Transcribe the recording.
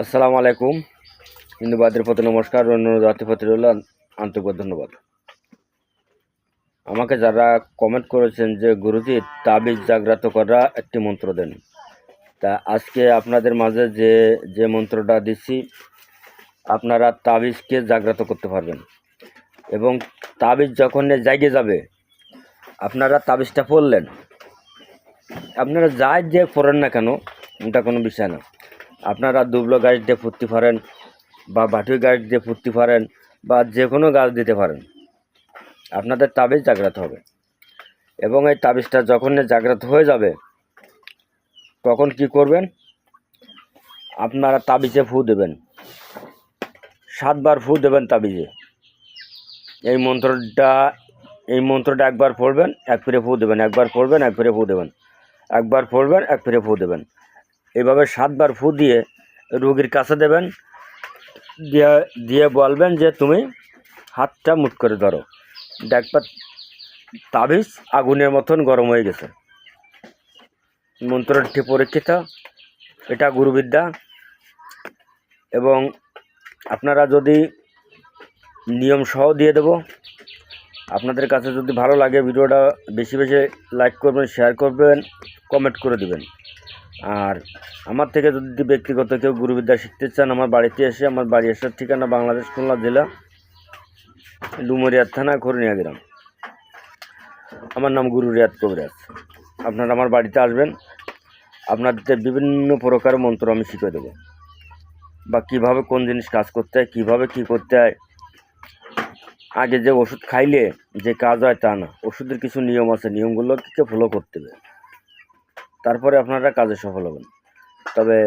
আসসালামু আলাইকুম। হিন্দুবাদের প্রতি নমস্কার অন্য জাতির প্রতি রইল আন্তরিক ধন্যবাদ। আমাকে যারা কমেন্ট করেছেন যে, গুরুজি, তাবিজ জাগ্রত করা একটি মন্ত্র দেন। তা আজকে আপনাদের মাঝে যে যে মন্ত্রটা দিচ্ছি, আপনারা তাবিজকে জাগ্রত করতে পারবেন। এবং তাবিজ যখন জাগে যাবে, আপনারা তাবিজটা পড়লেন। আপনারা যাই যে পড়েন না কেন ওটা কোনো বিষয় না। আপনারা দুবলো গাছ দিয়ে ফুটতে পারেন বা বাটুই গাছ দিয়ে ফুটতে পারেন বা যে কোনো গাছ দিতে পারেন। আপনাদের তাবিজ জাগ্রত হবে। এবং এই তাবিজটা যখন জাগ্রত হয়ে যাবে, তখন কি করবেন? আপনারা তাবিজে ফু দেবেন। সাতবার ফু দেবেন তাবিজে। এই মন্ত্রটা এই মন্ত্রটা একবার পড়বেন, এক ফিরে ফু দেবেন, একবার পড়বেন, এক ফিরে ফু দেবেন। একবার পড়বেন, এক ফিরে ফু দেবেন। এভাবে সাতবার ফু দিয়ে রুগীর কাছে দেবেন, দিয়ে দিয়ে বলবেন যে তুমি হাতটা মুট করে ধরো। দেখবা তাবিজ আগুনের মতন গরম হয়ে গেছে। মন্ত্রটি পরীক্ষিত, এটা গুরুবিদ্যা। এবং আপনারা যদি নিয়ম সহ দিয়ে দেব, আপনাদের কাছে যদি ভালো লাগে ভিডিওটা, বেশি বেশি লাইক করবেন, শেয়ার করবেন, কমেন্ট করে দিবেন। আর আমার থেকে যদি ব্যক্তিগত কেউ গুরুবিদ্যা শিখতে চান, আমার বাড়িতে এসে আমার বাড়ি আসার ঠিকানা বাংলাদেশ খুলনা জেলা ডুমরিয়ার থানা খরনিয়া গ্রাম। আমার নাম গুরু রিয়াদ কবিরাজ। আপনারা আমার বাড়িতে আসবেন। আপনাদের বিভিন্ন প্রকার মন্ত্র আমি শিখে দেবো। বা কীভাবে কোন জিনিস কাজ করতে হয়, কীভাবে কী করতে হয়। আগে যে ওষুধ খাইলে যে কাজ হয় তা না। ওষুধের কিছু নিয়ম আছে, নিয়মগুলোকে ফলো করতে হবে। তারপরে আপনারা কাজে সফল হবেন। তবে